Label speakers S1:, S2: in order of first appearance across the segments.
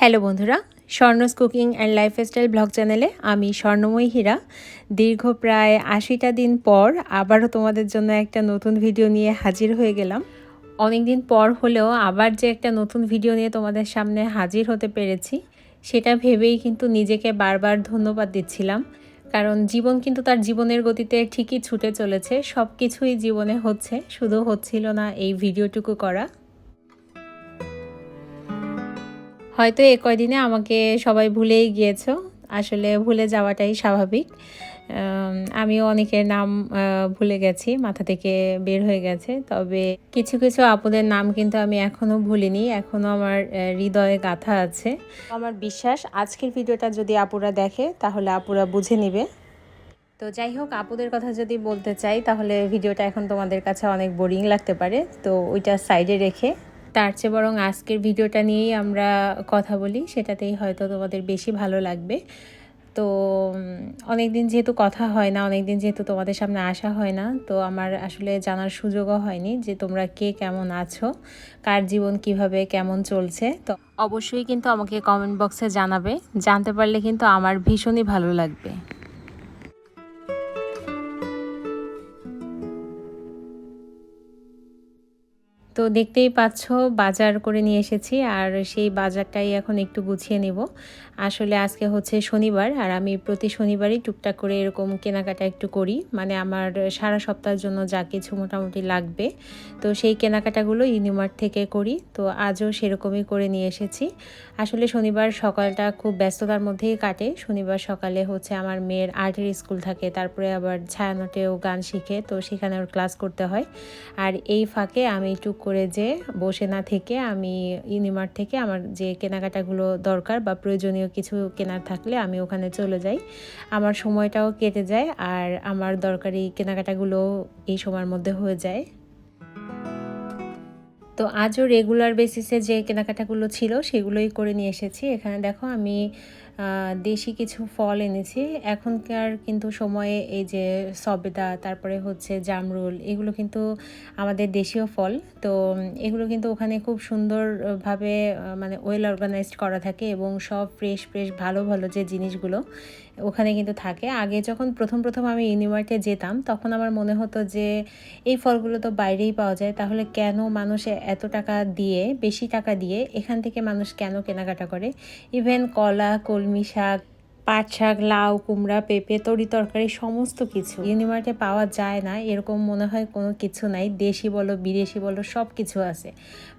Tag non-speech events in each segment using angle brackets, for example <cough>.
S1: Hello বন্ধুরা, স্বর্ণস cooking and lifestyle blog চ্যানেলে আমি স্বর্ণময়ী হীরা। দীর্ঘ প্রায় আশিটা দিন পর আবারও তোমাদের জন্য একটা নতুন ভিডিও নিয়ে হাজির হয়ে গেলাম। অনেক দিন পর হলেও আবার যে একটা নতুন ভিডিও নিয়ে তোমাদের সামনে হাজির হতে পেরেছি, সেটা ভেবেই কিন্তু নিজেকে বারবার ধন্যবাদ দিচ্ছিলাম। কারণ জীবন কিন্তু তার জীবনের গতিতে ঠিকই ছুটে চলেছে সব কিছুই জীবনে হচ্ছে, শুধু হচ্ছিল না এই ভিডিওটুকু করা। হয়তো এ কয়দিনে আমাকে সবাই ভুলেই গিয়েছ। আসলে ভুলে যাওয়াটাই স্বাভাবিক। আমিও অনেকের নাম ভুলে গেছি মাথা থেকে বের হয়ে গেছে। তবে কিছু কিছু আপুদের নাম কিন্তু আমি এখনও ভুলিনি এখনও আমার হৃদয়ে গাথা আছে। আমার বিশ্বাস আজকের ভিডিওটা যদি আপুরা দেখে তাহলে আপুরা বুঝে নিবে। তো যাই হোক আপুদের কথা যদি বলতে চাই তাহলে ভিডিওটা এখন তোমাদের কাছে অনেক বোরিং লাগতে পারে। তো ওইটা সাইডে রেখে তার চেয়ে বরং আজকের ভিডিওটা নিয়েই আমরা কথা বলি, সেটাতেই হয়তো তোমাদের বেশি ভালো লাগবে। তো অনেক দিন যেহেতু কথা হয় না অনেক দিন যেহেতু তোমাদের সামনে আসা হয় না, তো আমার আসলে জানার সুযোগও হয়নি যে তোমরা কে কেমন আছো, কার জীবন কীভাবে কেমন চলছে। তো অবশ্যই কিন্তু আমাকে কমেন্ট বক্সে জানাবে, জানতে পারলে কিন্তু আমার ভীষণই ভালো লাগবে। তো দেখতেই পাচ্ছ, বাজার করে নিয়ে এসেছি আর সেই বাজারটাই এখন একটু গুছিয়ে নেব। আসলে আজকে হচ্ছে শনিবার আর আমি প্রতি শনিবারই টুকটাক করে এরকম কেনাকাটা একটু করি। মানে আমার সারা সপ্তাহের জন্য যা কিছু মোটামুটি লাগবে। তো সেই কেনাকাটাগুলো ইউনিমার্ট থেকে করি। তো আজও সেরকমই করে নিয়ে এসেছি। আসলে শনিবার সকালটা খুব ব্যস্ততার মধ্যেই কাটে। শনিবার সকালে হচ্ছে আমার মেয়ের আর্টের স্কুল থাকে। তারপরে আবার ছায়ানটেও গান শিখে। তো সেখানে ওর ক্লাস করতে হয়। আর এই ফাঁকে আমি টুক করে যে বসে না থেকে আমি ইউনিমার্ট থেকে আমার যে কেনাকাটাগুলো দরকার বা প্রয়োজনীয় কিছু কেনার থাকলে আমি ওখানে চলে যাই। আমার সময়টাও কেটে যায় আর আমার দরকারি কেনাকাটাগুলো এই সময়ের মধ্যে হয়ে যায়। তো আজও রেগুলার বেসিসে যে কেনাকাটাগুলো ছিল সেগুলোই করে নিয়ে এসেছি। এখানে দেখো আমি দেশি কিছু ফল এনেছি। এখনকার কিন্তু সময়ে এই যে সবেদা, তারপরে হচ্ছে জামরুল, এগুলো কিন্তু আমাদের দেশীয় ফল। তো এগুলো কিন্তু ওখানে খুব সুন্দরভাবে মানে ওয়েল অর্গানাইজড করা থাকে এবং সব ফ্রেশ ফ্রেশ ভালো ভালো যে জিনিসগুলো ওখানে কিন্তু থাকে। আগে যখন প্রথম প্রথম আমি ইউনিভার্সে যেতাম, তখন আমার মনে হতো যে, এই ফলগুলো তো বাইরেই পাওয়া যায়, তাহলে কেন মানুষ এত টাকা দিয়ে, বেশি টাকা দিয়ে, এখান থেকে মানুষ কেন কেনাকাটা করে? ইভেন কলা, কলমি শাক পাট শাক লাউ, কুমড়া, পেঁপে, তরি তরকারি, সমস্ত কিছু। ইউনিমার্টে পাওয়া যায় না, এরকম মনে হয় কোনো কিছু নাই। দেশি বলো, বিদেশি বলো সব কিছু আছে।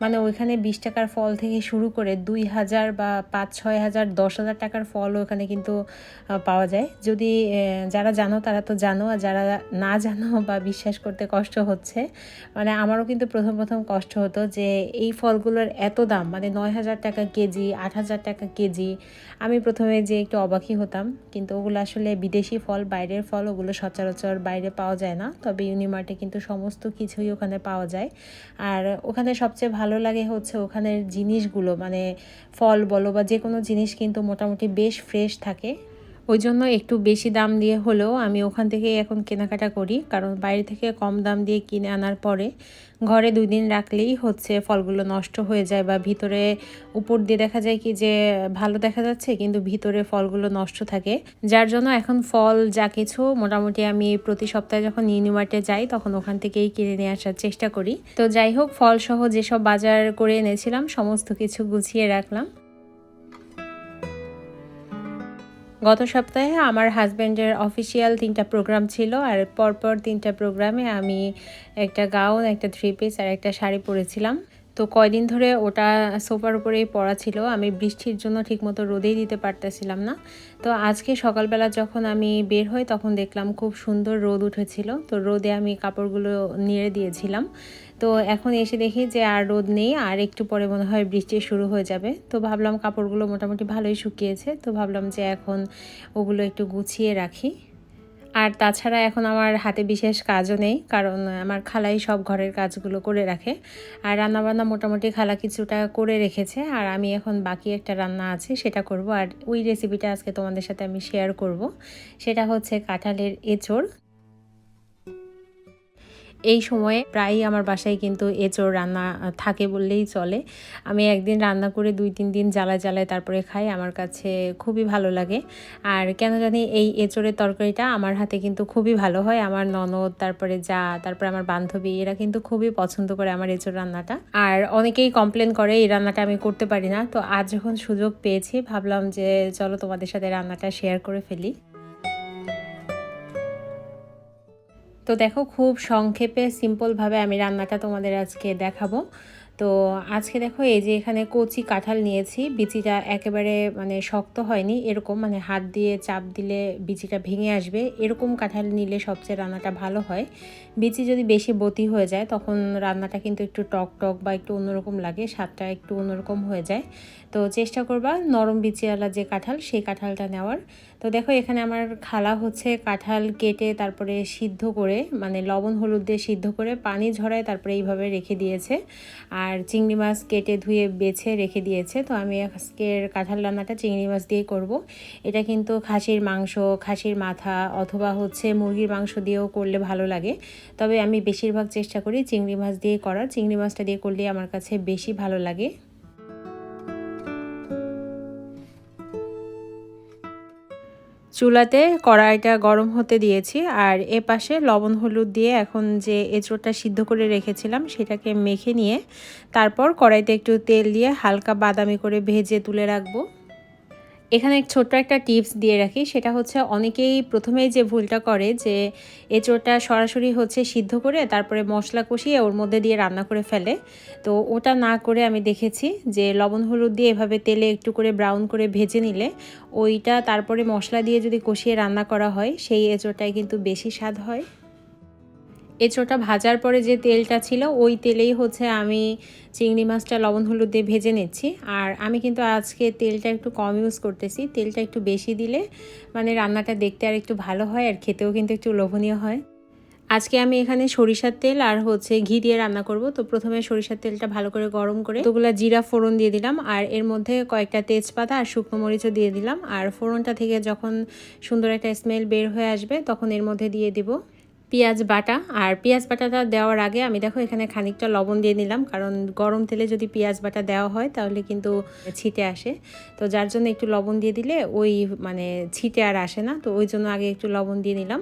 S1: মানে ওইখানে বিশ টাকার ফল থেকে শুরু করে দুই হাজার বা পাঁচ, ছয় হাজার, দশ হাজার টাকার ফলও এখানে কিন্তু পাওয়া যায়। যদি যারা জানো তারা তো জানো, আর যারা না জানো <laughs> বা বিশ্বাস করতে কষ্ট হচ্ছে মানে আমারও কিন্তু প্রথম প্রথম কষ্ট হতো যে এই ফলগুলোর এত দাম। মানে নয় হাজার টাকা কেজি, আট হাজার টাকা কেজি। আমি প্রথমে যে একটু অবাকি সুখী হতাম, কিন্তু ওগুলো আসলে বিদেশি ফল, বাইরের ফল, ওগুলো সচরাচর বাইরে পাওয়া যায় না। তবে ইউনিমার্টে কিন্তু সমস্ত কিছুই ওখানে পাওয়া যায়। আর ওখানে সবচেয়ে ভালো লাগে হচ্ছে ওখানের জিনিসগুলো মানে ফল বলো বা যে কোনো জিনিস কিন্তু মোটামুটি বেশ ফ্রেশ থাকে। ওই জন্য একটু বেশি দাম দিয়ে হলেও আমি ওখান থেকে এখন কেনাকাটা করি। কারণ বাইরে থেকে কম দাম দিয়ে কিনে আনার পরে ঘরে দুই দিন রাখলেই হচ্ছে ফলগুলো নষ্ট হয়ে যায় বা ভিতরে উপর দিয়ে দেখা যায় কি যে ভালো দেখা যাচ্ছে, কিন্তু ভিতরে ফলগুলো নষ্ট থাকে। যার জন্য এখন ফল যা কিছু মোটামুটি আমি প্রতি সপ্তাহে যখন ইউনিমার্টে যাই তখন ওখান থেকেই কিনে নিয়ে আসার চেষ্টা করি। তো যাই হোক ফল সহ যেসব বাজার করে এনেছিলাম, সমস্ত কিছু গুছিয়ে রাখলাম। গত সপ্তাহে আমার হাজব্যান্ডের অফিসিয়াল তিনটা প্রোগ্রাম ছিল আর পরপর তিনটা প্রোগ্রামে আমি একটা গাউন একটা থ্রি পিস আর একটা শাড়ি পরেছিলাম। তো কয়দিন ধরে ওটা সোফার উপরেই পড়া ছিল। আমি বৃষ্টির জন্য ঠিকমতো রোদেই দিতে পারতেছিলাম না। তো আজকে সকালবেলা যখন আমি বের হই তখন দেখলাম খুব সুন্দর রোদ উঠেছিল। তো রোদে আমি কাপড়গুলো নিয়ে দিয়েছিলাম। তো এখন এসে দেখি যে আর রোদ নেই, আর একটু পরে মনে হয় বৃষ্টি শুরু হয়ে যাবে। তো ভাবলাম কাপড়গুলো মোটামুটি ভালোই শুকিয়েছে। তো ভাবলাম যে এখন ওগুলো একটু গুছিয়ে রাখি। আর তাছাড়া এখন আমার হাতে বিশেষ কাজও নেই, কারণ আমার খালাই সব ঘরের কাজগুলো করে রাখে। আর রান্নাবান্না মোটামুটি খালা কিছুটা করে রেখেছে, আর আমি এখন বাকি একটা রান্না আছে সেটা করব। আর ওই রেসিপিটা আজকে তোমাদের সাথে আমি শেয়ার করব। সেটা হচ্ছে কাঁঠালের এঁচড়। এই সময়ে প্রায়ই আমার বাসায় কিন্তু এঁচোড় রান্না থাকে বললেই চলে। আমি একদিন রান্না করে দুই, তিন দিন জ্বালায় জ্বালায় তারপরে খাই, আমার কাছে খুবই ভালো লাগে। আর কেন জানি এই এঁচোড়ের তরকারিটা আমার হাতে কিন্তু খুবই ভালো হয়। আমার ননদ, তারপরে যা, তারপরে আমার বান্ধবী, এরা কিন্তু খুবই পছন্দ করে আমার এঁচোড় রান্নাটা। আর অনেকেই কমপ্লেন করে, এই রান্নাটা আমি করতে পারি না। তো আজ যখন সুযোগ পেয়েছি, ভাবলাম যে চলো তোমাদের সাথে রান্নাটা শেয়ার করে ফেলি। তো দেখো খুব সংক্ষেপে সিম্পলভাবে আমি রান্নাটা তোমাদের আজকে দেখাবো। তো আজকে দেখো এই যে এখানে কচি কাঁঠাল নিয়েছি, বিচিটা একেবারে মানে শক্ত হয়নি, এরকম মানে হাত দিয়ে চাপ দিলে বিচিটা ভেঙে আসবে, এরকম কাঁঠাল নিলে সবচেয়ে রান্নাটা ভালো হয়। বিচি যদি বেশি বতি হয়ে যায় তখন রান্নাটা কিন্তু একটু টক টক বা একটু অন্যরকম লাগে, স্বাদটা একটু অন্যরকম হয়ে যায়। তো চেষ্টা করবা নরম বিচিওয়ালা যে কাঁঠাল সেই কাঁঠালটা নেওয়ার। তো দেখো এখানে আমার খালা হচ্ছে কাঁঠাল কেটে তারপরে সিদ্ধ করে মানে লবণ হলুদ দিয়ে সিদ্ধ করে পানি ঝরায় তারপরে এইভাবে রেখে দিয়েছে। আর চিংড়ি মাছ কেটে ধুয়ে বেছে রেখে দিয়েছে। তো আমি আজকের কাঁঠাল রান্নাটা চিংড়ি মাছ দিয়েই করব। এটা কিন্তু খাসির মাংস, খাসির মাথা অথবা হচ্ছে মুরগির মাংস দিয়েও করলে ভালো লাগে। তবে আমি বেশিরভাগ চেষ্টা করি চিংড়ি মাছ দিয়ে করার। চিংড়ি মাছটা দিয়ে করলে আমার কাছে বেশি ভালো লাগে। চুলাতে কড়াইটা গরম হতে দিয়েছি আর এ পাশে লবণ হলুদ দিয়ে এখন যে এঁচড়টা সিদ্ধ করে রেখেছিলাম সেটাকে মেখে নিয়ে তারপর কড়াইতে একটু তেল দিয়ে হালকা বাদামি করে ভেজে তুলে রাখব। এখানে ছোট্ট একটা টিপস দিয়ে রাখি, সেটা হচ্ছে অনেকেই প্রথমেই যে ভুলটা করে যে এঁচোড়টা সরাসরি হচ্ছে সিদ্ধ করে তারপরে মশলা কষিয়ে ওর মধ্যে দিয়ে রান্না করে ফেলে। তো ওটা না করে আমি দেখেছি যে লবণ, হলুদ দিয়ে এভাবে তেলে একটু করে ব্রাউন করে ভেজে নিলে ওইটা তারপরে মশলা দিয়ে যদি কষিয়ে রান্না করা হয়, সেই এঁচোড়টাই কিন্তু বেশি স্বাদ হয়। এঁচোড়টা ভাজার পরে যে তেলটা ছিল, ওই তেলেই হচ্ছে আমি চিংড়ি মাছটা, লবণ, হলুদ দিয়ে ভেজে নিচ্ছি। আর আমি কিন্তু আজকে তেলটা একটু কম ইউজ করতেছি। তেলটা একটু বেশি দিলে মানে রান্নাটা দেখতে আর একটু ভালো হয়, আর খেতেও কিন্তু একটু লোভনীয় হয়। আজকে আমি এখানে সরিষার তেল আর হচ্ছে ঘি দিয়ে রান্না করব। তো প্রথমে সরিষার তেলটা ভালো করে গরম করে ওগুলো জিরা ফোড়ন দিয়ে দিলাম। আর এর মধ্যে কয়েকটা তেজপাতা আর শুকনো মরিচও দিয়ে দিলাম। আর ফোড়নটা থেকে যখন সুন্দর একটা স্মেল বের হয়ে আসবে, তখন এর মধ্যে দিয়ে দিব পেঁয়াজ বাটা। আর পেঁয়াজ বাটাটা দেওয়ার আগে আমি দেখো এখানে খানিকটা লবণ দিয়ে নিলাম, কারণ গরম তেলে যদি পেঁয়াজ বাটা দেওয়া হয় তাহলে কিন্তু ছিটে আসে। তো যার জন্য একটু লবণ দিয়ে দিলে ওই মানে ছিটে আর আসে না, তো ওই জন্য আগে একটু লবণ দিয়ে নিলাম।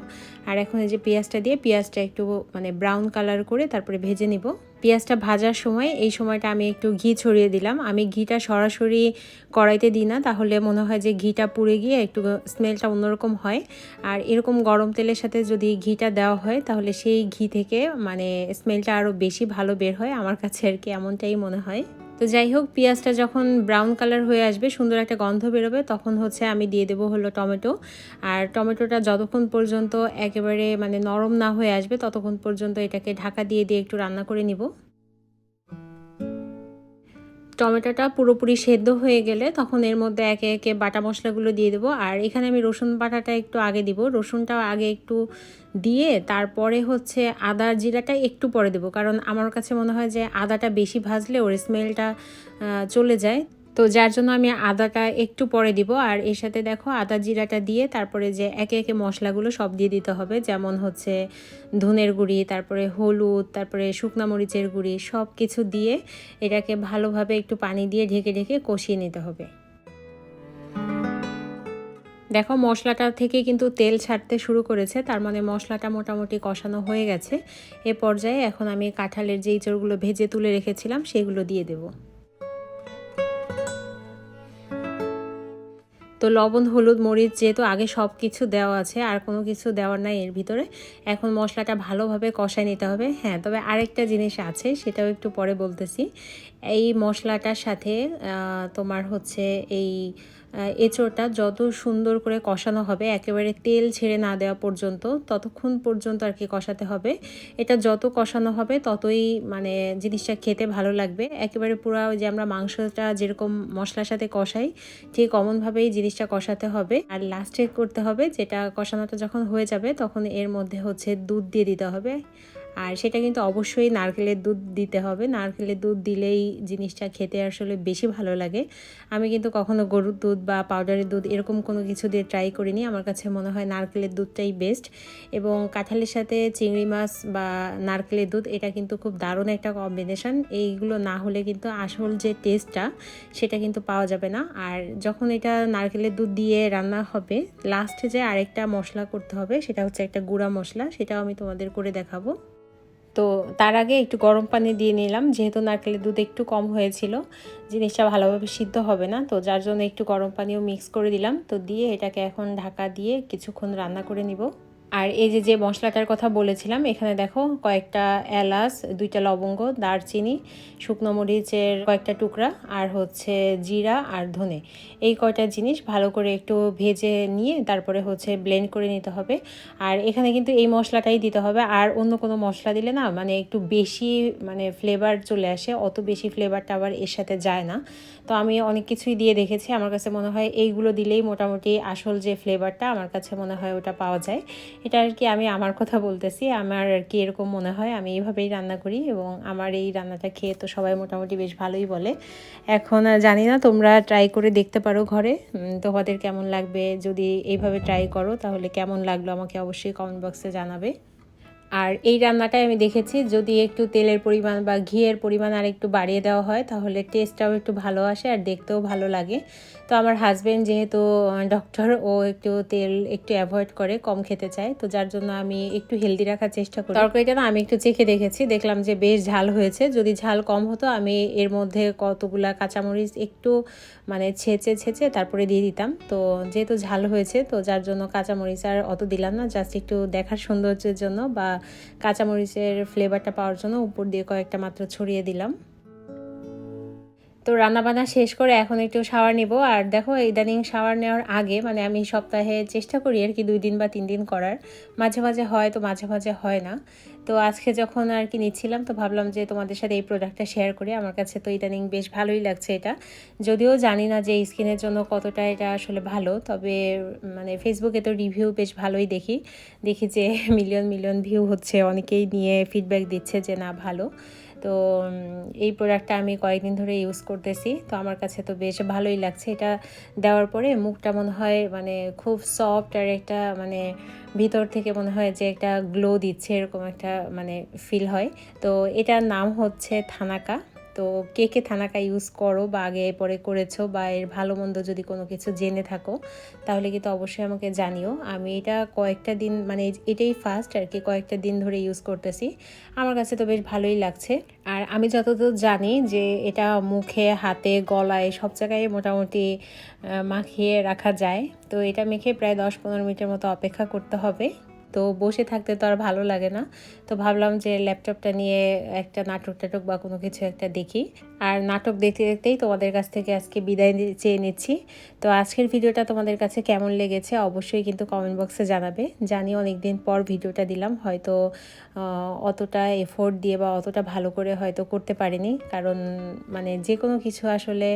S1: আর এখন এই যে পেঁয়াজটা দিয়ে, পেঁয়াজটা একটু মানে ব্রাউন কালার করে তারপরে ভেজে নিব। পেঁয়াজটা ভাজার সময় এই সময়টা আমি একটু ঘি ছড়িয়ে দিলাম। আমি ঘিটা সরাসরি কড়াইতে দিই না, তাহলে মনে হয় যে ঘিটা পুড়ে গিয়ে একটু স্মেলটা অন্যরকম হয়। আর এরকম গরম তেলের সাথে যদি ঘিটা দেওয়া হয়, তাহলে সেই ঘি থেকে মানে স্মেলটা আরও বেশি ভালো বের হয়। আমার কাছে আর কি এমনটাই মনে হয়। তো যাই হোক, পেঁয়াজটা যখন ব্রাউন কালার হয়ে আসবে, সুন্দর একটা গন্ধ বেরোবে, তখন হচ্ছে আমি দিয়ে দেবো হলো টমেটো। আর টমেটোটা যতক্ষণ পর্যন্ত একেবারে মানে নরম না হয়ে আসবে, ততক্ষণ পর্যন্ত এটাকে ঢাকা দিয়ে দিয়ে একটু রান্না করে নিব। টমেটোটা পুরোপুরি সেদ্ধ হয়ে গেলে তখন এর মধ্যে একে একে বাটা মশলাগুলো দিয়ে দেবো। আর এখানে আমি রসুন বাটাটা একটু আগে দিব। রসুনটাও আগে একটু দিয়ে তারপরে হচ্ছে আদার জিরাটা একটু পরে দেবো। কারণ আমার কাছে মনে হয় যে আদাটা বেশি ভাজলে ওর স্মেলটা চলে যায়। তো যার জন্য আমি আদাটা একটু পরে দিব। আর এর সাথে দেখো আদা জিরাটা দিয়ে তারপরে যে একে একে মশলাগুলো সব দিয়ে দিতে হবে। যেমন হচ্ছে ধনের গুঁড়ি, তারপরে হলুদ, তারপরে শুকনা মরিচের গুঁড়ি সব কিছু দিয়ে এটাকে ভালোভাবে একটু পানি দিয়ে ঢেকে ঢেকে কষিয়ে নিতে হবে। দেখো মশলাটা থেকে কিন্তু তেল ছাড়তে শুরু করেছে। তার মানে মশলাটা মোটামুটি কষানো হয়ে গেছে। এ পর্যায়ে এখন আমি কাঁঠালের যেই চোরগুলো ভেজে তুলে রেখেছিলাম, সেগুলো দিয়ে দেবো। তো লবণ, হলুদ, মরিচ যেহেতু আগে সব কিছু দেওয়া আছে, আর কোনো কিছু দেওয়ার নাই এর ভিতরে, এখন মশলাটা ভালোভাবে কষায় নিতে হবে। হ্যাঁ তবে আরেকটা জিনিস আছে, সেটাও একটু পরে বলতেছি। এই মশলাটার সাথে তোমার হচ্ছে এই এঁচোড়টা যত সুন্দর করে কষানো হবে, একেবারে তেল ছেড়ে না দেওয়া পর্যন্ত, ততক্ষণ পর্যন্ত আর কি কষাতে হবে। এটা যত কষানো হবে, ততই মানে জিনিসটা খেতে ভালো লাগবে। একেবারে পুরো যে আমরা মাংসটা যেরকম মশলার সাথে কষাই, ঠিক অমনভাবেই জিনিসটা কষাতে হবে। আর লাস্টে করতে হবে, যেটা কষানোটা যখন হয়ে যাবে, তখন এর মধ্যে হচ্ছে দুধ দিয়ে দিতে হবে। আর সেটা কিন্তু অবশ্যই নারকেলের দুধ দিতে হবে। নারকেলের দুধ দিলেই জিনিসটা খেতে আসলে বেশি ভালো লাগে। আমি কিন্তু কখনো গরুর দুধ বা পাউডারের দুধ এরকম কোনো কিছু দিয়ে ট্রাই করিনি। আমার কাছে মনে হয় নারকেলের দুধটাই বেস্ট এবং কাঁঠালের সাথে চিংড়ি মাছ বা নারকেলের দুধ, এটা কিন্তু খুব দারুণ একটা কম্বিনেশন এইগুলো না হলে কিন্তু আসল যে টেস্টটা সেটা কিন্তু পাওয়া যাবে না। আর যখন এটা নারকেলের দুধ দিয়ে রান্না হবে লাস্টে যে আরেকটা মশলা করতে হবে, সেটা হচ্ছে একটা গুঁড়া মশলা। সেটাও আমি তোমাদের করে দেখাবো। তো তার আগে একটু গরম পানি দিয়ে নিলাম, যেহেতু নারকেলের দুধ একটু কম হয়েছিল, জিনিসটা ভালোভাবে সিদ্ধ হবে না, তো যার জন্য একটু গরম পানিও মিক্স করে দিলাম, তো দিয়ে এটাকে এখন ঢাকা দিয়ে কিছুক্ষণ রান্না করে নিব। আর এই যে যে মশলাটার কথা বলেছিলাম, এখানে দেখো কয়েকটা এলাচ, দুইটা লবঙ্গ, দারচিনি, শুকনো মরিচের কয়েকটা টুকরা, আর হচ্ছে জিরা আর ধনে। এই কয়টা জিনিস ভালো করে একটু ভেজে নিয়ে তারপরে হচ্ছে ব্লেন্ড করে নিতে হবে। আর এখানে কিন্তু এই মশলাটাই দিতে হবে। আর অন্য কোনো মশলা দিলে না মানে একটু বেশি মানে ফ্লেভার চলে আসে, অত বেশি ফ্লেভারটা আবার এর সাথে যায় না। তো আমি অনেক কিছুই দিয়ে দেখেছি। আমার কাছে মনে হয় এইগুলো দিলেই মোটামুটি আসল যে ফ্লেভারটা আমার কাছে মনে হয় ওটা পাওয়া যায়। এটা আর কি আমি আমার কথা বলতেছি, আমার আর কি এরকম মনে হয়। আমি এইভাবেই রান্না করি এবং আমার এই রান্নাটা খেয়ে তো সবাই মোটামুটি বেশ ভালোই বলে। এখন জানি না, তোমরা ট্রাই করে দেখতে পারো ঘরে। তোমাদের কেমন লাগবে? যদি এইভাবে ট্রাই করো, তাহলে কেমন লাগল আমাকে অবশ্যই কমেন্ট বক্সে জানাবে। আর এই রান্নাটাই আমি দেখেছি। যদি একটু তেলের পরিমাণ বা ঘিয়ের পরিমাণ আর একটু বাড়িয়ে দেওয়া হয়, তাহলে টেস্টটাও একটু ভালো আসে আর দেখতেও ভালো লাগে। তো আমার হাজব্যান্ড যেহেতু ডক্টর ও একটু তেল একটু অ্যাভয়েড করে, কম খেতে চায়। তো যার জন্য আমি একটু হেলদি রাখার চেষ্টা করি। তরকারিটা না আমি একটু চেখে দেখেছি, দেখলাম যে বেশ ঝাল হয়েছে। যদি ঝাল কম হতো, আমি এর মধ্যে কতগুলা কাঁচামরিচ একটু মানে ছেঁচে ছেঁচে তারপরে দিয়ে দিতাম। তো যেহেতু ঝাল হয়েছে, তো যার জন্য কাঁচামরিচ আর অত দিলাম না জাস্ট একটু দেখার সৌন্দর্যের জন্য বা কাঁচামরিচের ফ্লেভারটা পাওয়ার জন্য উপর দিয়ে কয়েকটা মাত্র ছড়িয়ে দিলাম। তো রান্নাবান্না শেষ করে এখন একটু শাওয়ার নিব। আর দেখো ইদানিং শাওয়ার নেওয়ার আগে মানে আমি সপ্তাহে চেষ্টা করি আর কি দুই দিন বা তিন দিন করার। মাঝে মাঝে হয় তো মাঝে মাঝে হয় না। তো আজকে যখন আর কি নিচ্ছিলাম, তো ভাবলাম যে তোমাদের সাথে এই প্রোডাক্টটা শেয়ার করি। আমার কাছে তো ইদানিং বেশ ভালোই লাগছে এটা। যদিও জানি না যে স্কিনের জন্য কতটা এটা আসলে ভালো, তবে মানে ফেসবুকে তো রিভিউ বেশ ভালোই দেখি। দেখি যে মিলিয়ন মিলিয়ন ভিউ হচ্ছে। অনেকেই নিয়ে ফিডব্যাক দিচ্ছে যে না, ভালো। তো এই প্রোডাক্টটা আমি কয়েকদিন ধরে ইউজ করতেছি। তো আমার কাছে তো বেশ ভালোই লাগছে। এটা দেওয়ার পরে মুখটা মনে হয় মানে খুব সফট আর একটা মানে ভিতর থেকে মনে হয় যে একটা গ্লো দিচ্ছে, এরকম একটা মানে ফিল হয়। তো এটার নাম হচ্ছে থানাকা। তো কে কে থানাকা ইউজ করো বা আগে পরে করেছ বা এর ভালো মন্দ যদি কোনো কিছু জেনে থাকো, তাহলে কিন্তু অবশ্যই আমাকে জানিও। আমি এটা কয়েকটা দিন মানে এটাই ফার্স্ট আর কি, কয়েকটা দিন ধরে ইউজ করতেছি। আমার কাছে তো বেশ ভালোই লাগছে। আর আমি যতদূর জানি যে এটা মুখে, হাতে, গলায় সব জায়গায় মোটামুটি মাখিয়ে রাখা যায়। তো এটা মেখে প্রায় দশ পনেরো মিনিটের মতো অপেক্ষা করতে হবে। তো বসে থাকতে তো আর ভালো লাগে না। তো ভাবলাম যে ল্যাপটপটা নিয়ে একটা নাটক টাটক বা কোনো কিছু একটা দেখি। আর নাটক দেখতে দেখতেই তোমাদের কাছ থেকে আজকে বিদায় চেয়ে নিচ্ছি। তো আজকের ভিডিওটা তোমাদের কাছে কেমন লেগেছে অবশ্যই কিন্তু কমেন্ট বক্সে জানাবে। জানি অনেক দিন পর ভিডিওটা দিলাম। হয়তো অতটা এফোর্ট দিয়ে বা অতটা ভালো করে হয়তো করতে পারিনি। কারণ মানে যে কোনো কিছু আসলে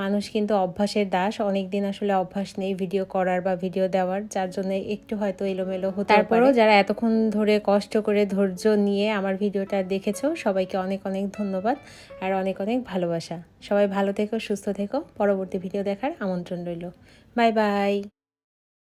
S1: মানুষ কিন্তু অভ্যাসের দাস। অনেক দিন আসলে অভ্যাস নেই ভিডিও করার বা ভিডিও দেওয়ার। যার জন্য একটু হয়তো এলোমেলো হতে তারপরও যারা এতক্ষণ ধরে কষ্ট করে ধৈর্য নিয়ে আমার ভিডিওটা দেখেছ সবাইকে অনেক অনেক ধন্যবাদ আর অনেক অনেক ভালোবাসা। সবাই ভালো থেকো সুস্থ থেকো। পরবর্তী ভিডিও দেখার আমন্ত্রণ রইল। Bye bye.